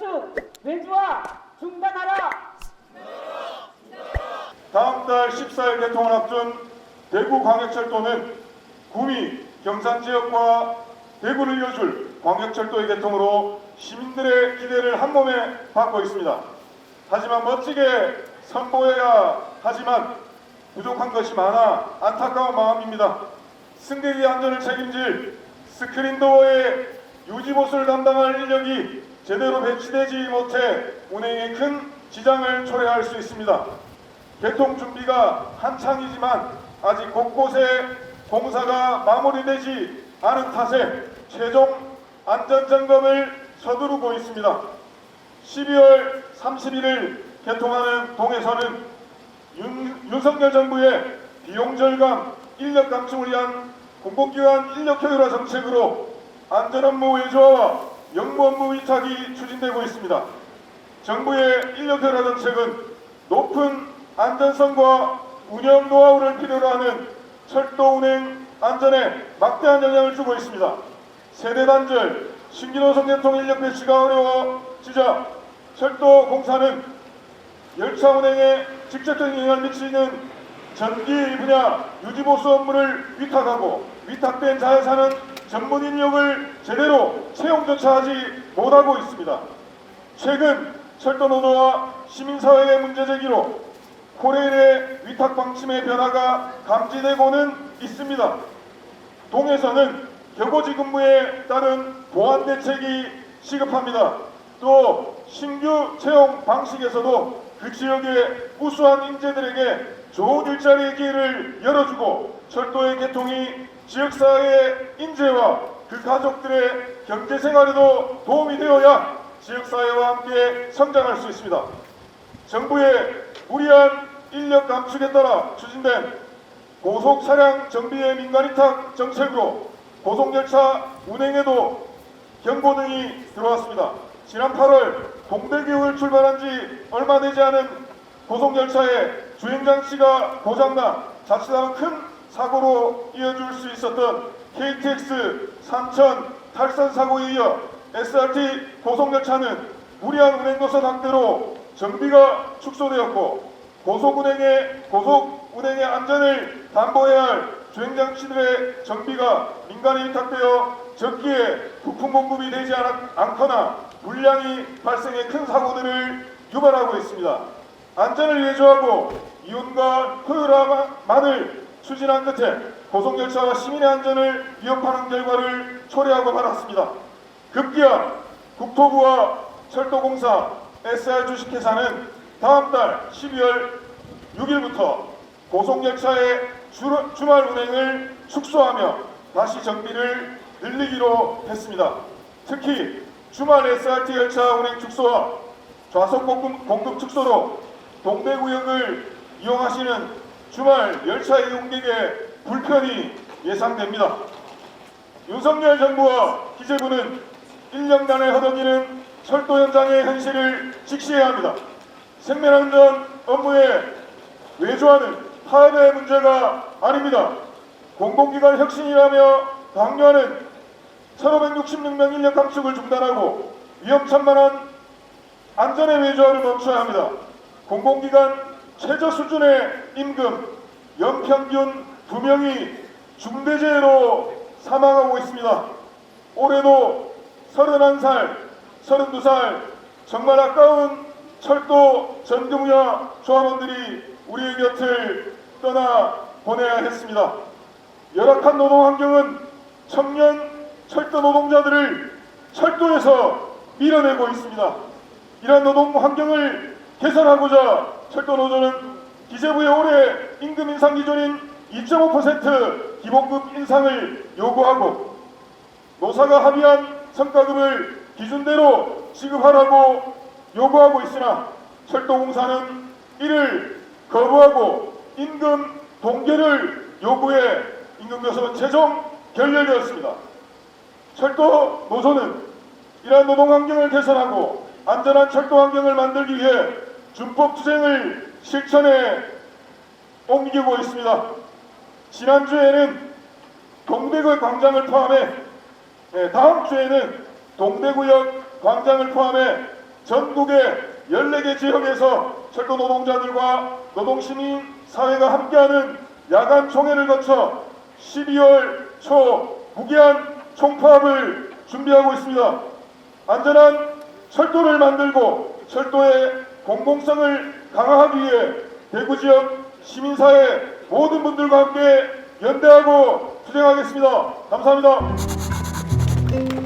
건축 외주화 중단하라. 다음 달 14일 개통을 앞둔 대구 광역철도는 구미, 경산 지역과 대구를 이어줄 광역철도의 개통으로 시민들의 기대를 한 몸에 받고 있습니다. 하지만 멋지게 선보여야 하지만 부족한 것이 많아 안타까운 마음입니다. 승객의 안전을 책임질 스크린도어의 유지보수를 담당할 인력이 제대로 배치되지 못해 운행에 큰 지장을 초래할 수 있습니다. 개통 준비가 한창이지만 아직 곳곳에 공사가 마무리되지 않은 탓에 최종 안전점검을 서두르고 있습니다. 12월 31일 개통하는 동해선은 윤, 윤석열 정부의 비용 절감, 인력 감축을 위한 공공기관 인력 효율화 정책으로 안전 업무 외주화와 영무업무 위탁이 추진되고 있습니다. 정부의 인력 효율화 정책은 높은 안전성과 운영 노하우를 필요로 하는 철도 운행 안전에 막대한 영향을 주고 있습니다. 세대 단절, 신기노선 개통 인력 배치가 어려워지자 철도 공사는 열차 운행에 직접적인 영향을 미치는 전기 분야 유지보수 업무를 위탁하고 위탁된 자회사는 전문 인력을 제대로 채용조차 하지 못하고 있습니다. 최근 철도 노조와 시민사회의 문제 제기로 코레일의 위탁 방침의 변화가 감지되고는 있습니다. 동에서는 격오지 근무에 따른 보안 대책이 시급합니다. 또 신규 채용 방식에서도 그 지역의 우수한 인재들에게 좋은 일자리의 기회를 열어주고 철도의 개통이 지역사회의 인재와 그 가족들의 경제생활에도 도움이 되어야 지역사회와 함께 성장할 수 있습니다. 정부의 무리한 인력 감축에 따라 추진된 고속 차량 정비의 민간 위탁 정책으로 고속열차 운행에도 경고등이 들어왔습니다. 지난 8월 동대교를 출발한 지 얼마 되지 않은 고속열차의 주행장치가 고장나 자칫하면 큰 사고로 이어질 수 있었던 KTX 3000 탈선 사고에 이어 SRT 고속열차는 무리한 운행 노선 확대로 정비가 축소되었고 고속 운행의 고속 운행의 안전을 담보해야 할 주행장치들의 정비가 민간에 위탁되어 적기에 부품 공급이 되지 않, 않거나 불량이 발생해 큰 사고들을 유발하고 있습니다. 안전을 위조하고 이윤과 효율화만을 추진한 끝에 고속 열차와 시민의 안전을 위협하는 결과를 초래하고 말았습니다. 급기야 국토부와 철도공사 SR 주식회사는 다음 달 12월 6일부터 고속열차의 주, 주말 운행을 축소하며 다시 정비를 늘리기로 했습니다. 특히 주말 SRT 열차 운행 축소와 좌석 공급, 공급 축소로 동대구역을 이용하시는 주말 열차 이용객의 불편이 예상됩니다. 윤석열 정부와 기재부는 1년간의 허덕이는 철도 현장의 현실을 직시해야 합니다. 생명안전 업무에 외조하는 타협의 문제가 아닙니다. 공공기관 혁신이라며 강요하는 1566명 인력 감축을 중단하고 위험천만한 안전의 외조화를 멈춰야 합니다. 공공기관 최저 수준의 임금, 연평균 2명이 중대재해로 사망하고 있습니다. 올해도 31살, 32살 정말 아까운 철도 전기무야 조합원들이 우리의 곁을 떠나 보내야 했습니다. 열악한 노동 환경은 청년 철도 노동자들을 철도에서 밀어내고 있습니다. 이러한 노동 환경을 개선하고자 철도 노조는 기재부의 올해 임금 인상 기준인 2.5% 기본급 인상을 요구하고 노사가 합의한 성과급을 기준대로 지급하라고 요구하고 있으나 철도공사는 이를 거부하고 임금 동결을 요구해 임금 교섭은 최종 결렬되었습니다. 철도 노조는 이러한 노동 환경을 개선하고 안전한 철도 환경을 만들기 위해 준법 투쟁을 실천해 옮기고 있습니다. 지난주에는 동대구 광장을 포함해 네, 다음 주에는 동대구역 광장을 포함해 전국의 14개 지역에서 철도 노동자들과 노동시민 사회가 함께하는 야간 총회를 거쳐 12월 초 무기한 총파업을 준비하고 있습니다. 안전한 철도를 만들고 철도의 공공성을 강화하기 위해 대구 지역 시민사회 모든 분들과 함께 연대하고 투쟁하겠습니다. 감사합니다.